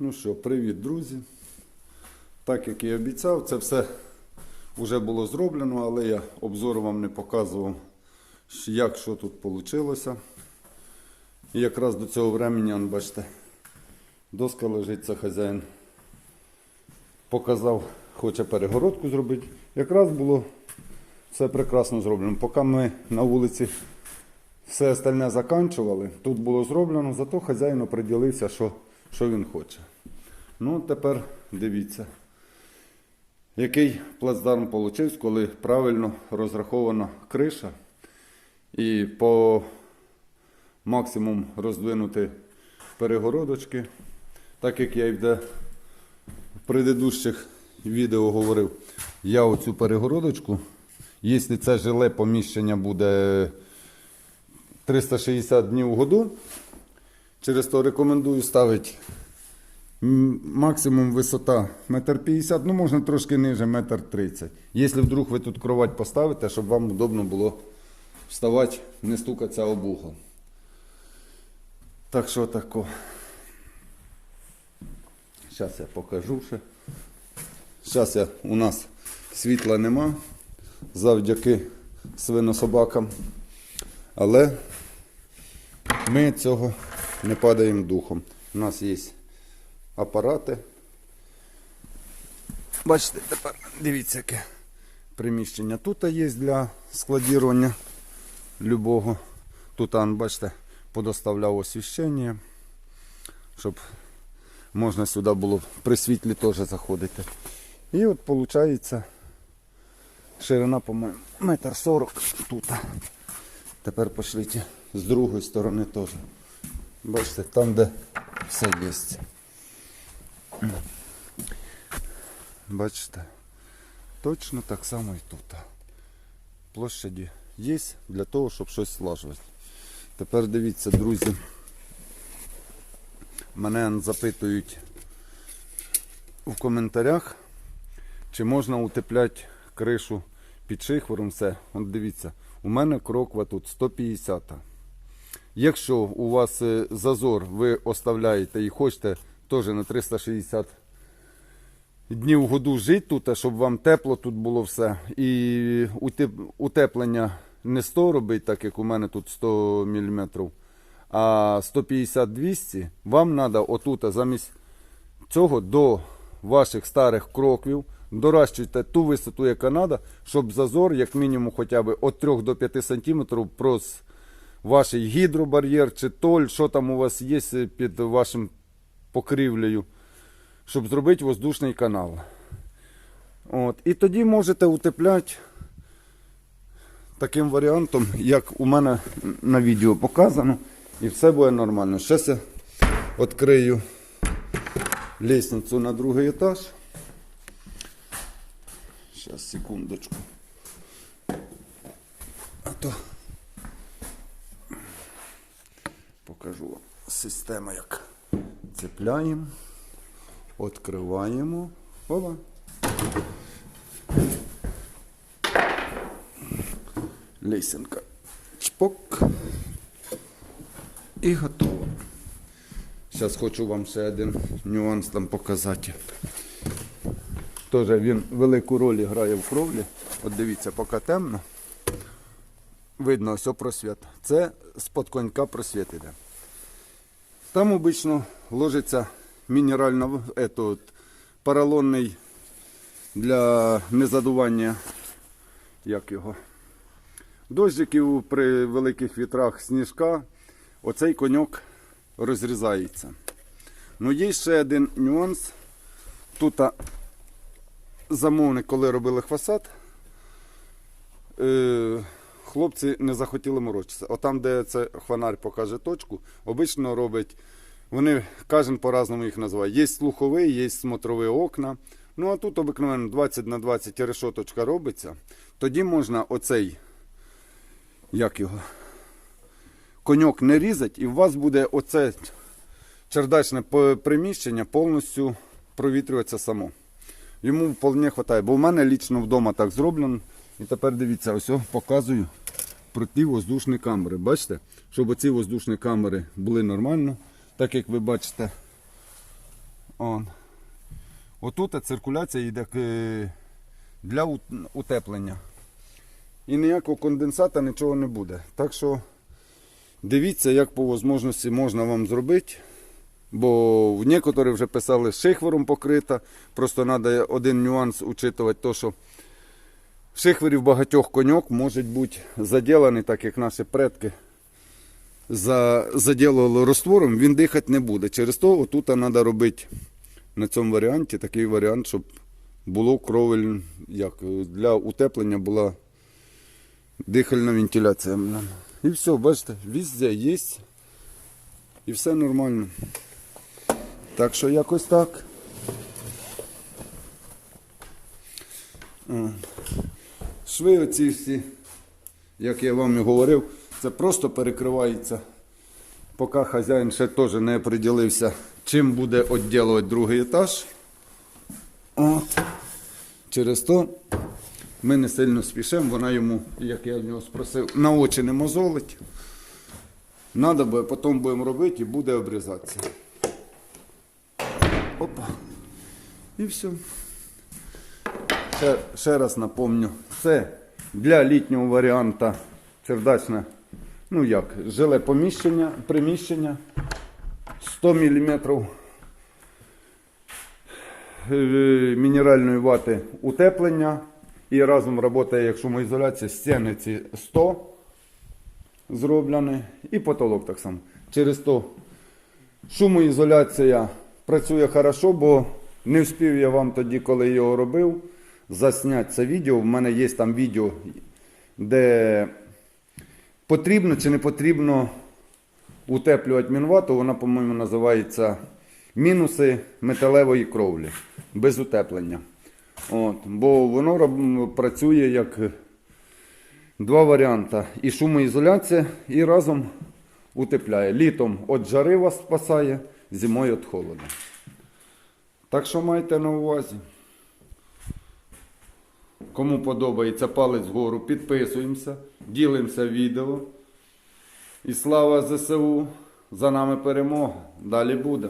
Ну що, привіт, друзі. Так як і обіцяв, це все вже було зроблено, але я обзор вам не показував, як що тут вийшло. І якраз до цього времени, он, бачите, доска лежить, хазяїн показав, хоче перегородку зробити. Якраз було все прекрасно зроблено. Поки ми на вулиці все остальне заканчували, тут було зроблено, зато хазяїн оприділився, що, що він хоче. Ну, тепер дивіться, який плацдарм вийшов, коли правильно розрахована криша і по максимум роздвинути перегородочки, так як я і в в предыдущих відео говорив, я оцю перегородочку, якщо це жиле поміщення буде 360 днів у году, через то рекомендую ставити максимум висота 1,50 м, ну можна трошки ниже 1,30 м. Якщо вдруг ви тут кровать поставите, щоб вам удобно було вставати, не стукатися об угол. Так що тако. Зараз я покажу ще. Зараз я, у нас світла нема завдяки свинособакам. Але ми цього не падаємо духом. У нас є апарати. Бачите, тепер дивіться, яке приміщення. Тут є для складірування любого. Тут, бачите, подоставляв освіщення, щоб можна сюди було при світлі теж заходити. І от виходить ширина, по-моєму, метр сорок тут. Тепер пошліть з другої сторони теж. Бачите, там, де все є. Бачите, точно так само і тут. Площаді є для того, щоб щось слажувати. Тепер дивіться, друзі. Мене запитують в коментарях, чи можна утепляти кришу під шихвером. Все, от дивіться, у мене кроква тут 150. Якщо у вас е, зазор ви оставляєте і хочете теж на 360 днів году жити тут, щоб вам тепло тут було все. І утеплення не 100 робить, так як у мене тут 100 мм, а 150-200, вам треба отут замість цього до ваших старих кроквів доращуйте ту висоту, яка треба, щоб зазор, як мінімум, хоча б від 3 до 5 см прос ваш гідробар'єр чи толь, що там у вас є під вашим покрівлею, щоб зробити воздушний канал. От. І тоді можете утепляти таким варіантом, як у мене на відео показано, і все буде нормально. Зараз я відкрию лестницю на другий етаж. Зараз, секундочку. А то покажу вам систему, як цепляємо, відкриваємо. Опа. Лесенка. Чпок. І готово. Зараз хочу вам ще один нюанс там показати. Теж він велику роль грає в кровлі. От дивіться, поки темно. Видно ось просвіт. Це з-под конька просвіт іде. Там обично ложиться мінеральна в- поролонний для незадування, як його, дощиків при великих вітрах сніжка, оцей коньок розрізається. Ну, є ще один нюанс. Тут замовник, коли робили фасад, е, хлопці не захотіли морочитися. Отам, де це хванар покаже точку, обично робить, вони кожен по-разному їх називають. Є слуховий, є смотрові окна. Ну а тут обикновено 20 на 20 решоточка робиться. Тоді можна оцей, як його, коньок не різати, і у вас буде оце чердачне приміщення повністю провітрюватися само. Йому вполне вистачає, бо в мене лічно вдома так зроблено. І тепер дивіться, ось показую про воздушні камери. Бачите? Щоб оці воздушні камери були нормально. Так як ви бачите, Он. Отут циркуляція йде для утеплення. І ніякого конденсата нічого не буде. Так що дивіться, як по можливості можна вам зробити. Бо в некоторі вже писали шихвером покрита. Просто треба один нюанс учитувати, то, що в багатьох коньок можуть бути заділені, так як наші предки за, заділували роствором, він дихати не буде. Через то отут треба робити на цьому варіанті такий варіант, щоб було кровель, як е, для утеплення була дихальна вентиляція. І все, бачите, везде є. І все нормально. Так що якось так. Шви оці всі, як я вам і говорив, це просто перекривається. Поки хазяїн ще теж не оприділився, чим буде відділувати другий етаж. От. Через то ми не сильно спішимо, вона йому, як я в нього спросив, на очі не мозолить. Надо буде, потім будемо робити і буде обрізатися. Опа. І все. Ще, ще раз напомню, це для літнього варіанта. Чердачне, ну як, жиле поміщення, приміщення 100 мм мінеральної вати утеплення. І разом працює як шумоізоляція, стіни ці 100 зроблені. І потолок так само. Через то шумоізоляція працює хорошо, бо не встиг я вам тоді, коли його робив, засняти це відео. В мене є там відео, де потрібно чи не потрібно утеплювати мінвату. Вона, по-моєму, називається мінуси металевої кровлі без утеплення. От, бо воно працює як два варіанти. І шумоізоляція, і разом утепляє. Літом від жари вас спасає, зимою від холоду. Так що майте на увазі. Кому подобається палець вгору, підписуємося, ділимося відео. І слава ЗСУ! За нами перемога. Далі буде.